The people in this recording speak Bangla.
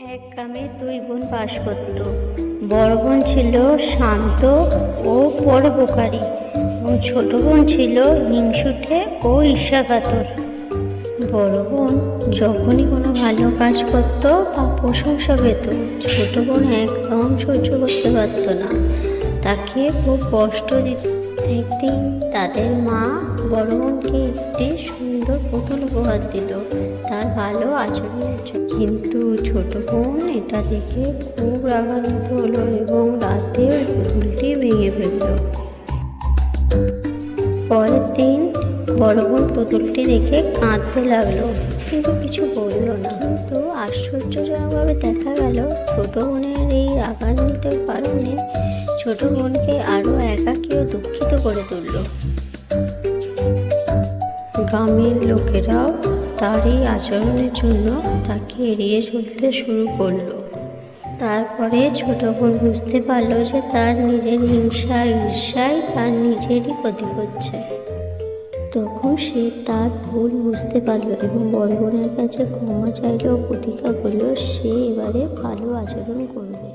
এক গ্রামে দুই বোন বাস করত বড় বোন ছিল শান্ত ও পরোপকারী। এবং ছোট বোন ছিল হিংসুটে ও ঈর্ষাকাতর বড় বোন যখনই কোনো ভালো কাজ করত বা প্রশংসা পেত, ছোট বোন একদম সহ্য করতে পারত না। তাকে খুব কষ্ট দিত। একদিন তাদের মা বড় বোনকে একটি সুন্দর পুতুল উপহার দিল। তার ভালো আচরণের জন্য কিন্তু ছোট বোন এটা দেখে খুব রাগান্বিত হলো এবং রাতে ওই পুতুলটি ভেঙে ফেলল। পরের দিন বড় বোন পুতুলটি দেখে কাঁদতে লাগল। কিন্তু কিছু বলল না। কিন্তু আশ্চর্যজনকভাবে দেখা গেল, ছোট বোনের এই রাগান্বিত কারণে ছোট বোনকে করে তুলল। গ্রামের লোকেরাও তার এই আচরণের জন্য তাকে এড়িয়ে চলতে শুরু করল। তারপরে ছোট বোন বুঝতে পারল যে তার নিজের হিংসা ঈর্ষাই তার নিজেরই ক্ষতি করছে। তখন সে তার ভুল বুঝতে পারল এবং বড় বোনের কাছে ক্ষমা চাইলো ও প্রতিজ্ঞা করল, সে এবারে ভালো আচরণ করবে।